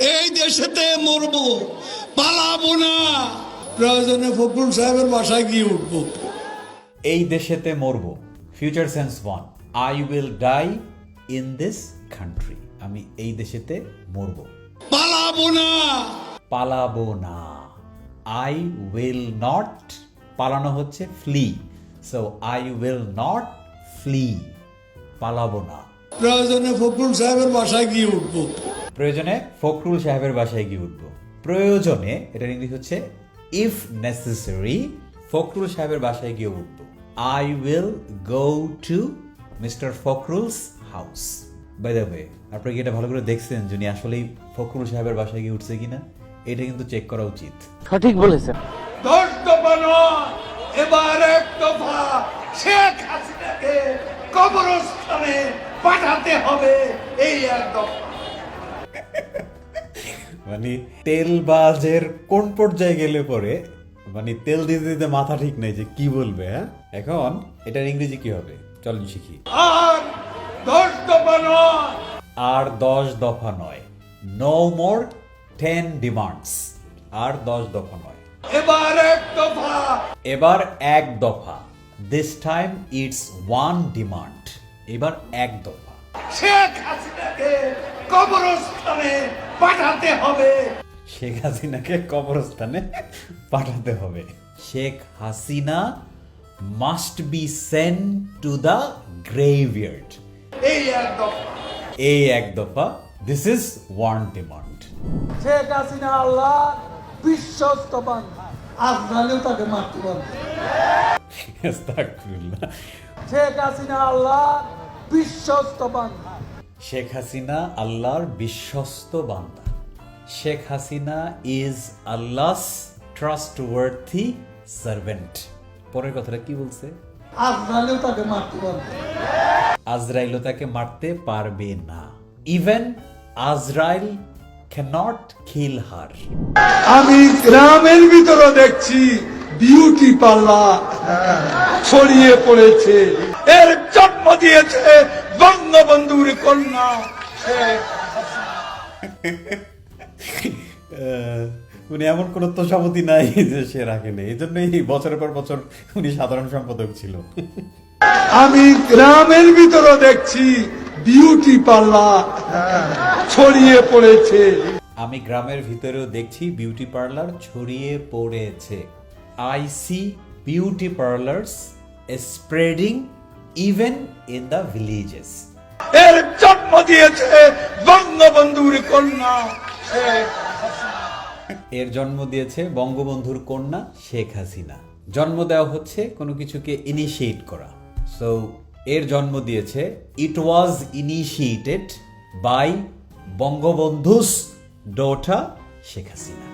এই দেশেতে মরবো পালাবো না। প্রয়োজনে ফখরুল সাহেবের বাসায় গিয়ে উঠবো। এই দেশেতে মরব future sense one I will die in this country আমি এই দেশেতে মরব। পালাবো না। পালাবো না। আই উইল নট পালানো হচ্ছে flee so I will not flee পালাবো না। প্রয়োজনে ফখরুল সাহেবের বাসায় গিয়ে উঠবো। প্রয়োজনে ফখরুল সাহেবের বাসায় গিয়ে উঠবো। প্রয়োজনে এটার ইংলিশ হচ্ছে ইফ নেসেসারি ফখরুল সাহেবের বাসায় গিয়ে উঠবো। I will go to mister Fakhrul's house by the way আপনারা কি এটা ভালো করে দেখছেন যিনি আসলেই ফখরুল সাহেবের বাসায় গিয়ে উঠছে কিনা? এটা কিন্তু চেক করা উচিত। সঠিক বলেছেন। দশ দফা নয় এবার এক দফা শেখ হাসিনাকে কবরস্থানে পাঠাতে হবে এই এক দফা। মানে তেলবাজের কোন পর্যায়ে গেলে পরে মানে তেল দিতে দিতে মাথা ঠিক নেই যে কি বলবে হ্যাঁ? এখন এটার ইংরেজি কি হবে? চলুন শিখি আর দশ দফা নয়। আর দশ দফা নয়। নো মোর টেন ডিমান্ডস আর দশ দফা নয়। এবার এক দফা। এবার এক দফা। This time it's one demand এবার এক দফা। শেখ হাসিনাকে কবরস্থানে পাঠাতে হবে। শেখ হাসিনাকে কবরস্থানে পাঠাতে হবে। Sheikh Hasina must be send to the graveyard এই এক দফা। এই এক দফা। This is one demand Sheikh Hasina Allah বিশ্বস্ত বান্ধা আজরালেও তাকে মারতে পারবে। শেখ হাসিনা আল্লাহ বিশ্বস্ত বান্ধা শেখ হাসিনা আল্লাহর বিশ্বস্ত বান্দা। Sheikh Hasina is Allah's trustworthy servant পরের কথাটা কি বলছে? তাকে মারতে পারবে। আজরাইলও তাকে মারতে পারবে না। ইভেন আজরাইল ক্যানট কিল হার আমি গ্রামের ভিতরে দেখছি বিউটি পার্লার ছড়িয়ে পড়েছে। এর জন্ম দিয়েছে বঙ্গবন্ধুর কন্যা উনি এমন কোন তোষামতি নাই যে সে রাখেনি এই জন্যই বছরের পর বছর উনি সাধারণ সম্পাদক ছিল। আমি গ্রামের ভিতরে দেখছি বিউটি পার্লার ছড়িয়ে পড়েছে। আমি গ্রামের ভিতরেও দেখছি বিউটি পার্লার ছড়িয়ে পড়েছে। I see beauty parlours spreading even in the villages এর জন্ম দিয়েছে বঙ্গবন্ধুর কন্যা শেখ এর জন্ম দিয়েছে বঙ্গবন্ধুর কন্যা শেখ হাসিনা। জন্ম দেওয়া হচ্ছে কোনো কিছুকে ইনিশিয়েট করা। সো এর জন্ম দিয়েছে ইট ওয়াজ ইনিশিয়েটেড বাই বঙ্গবন্ধুস ডোটা শেখ হাসিনা।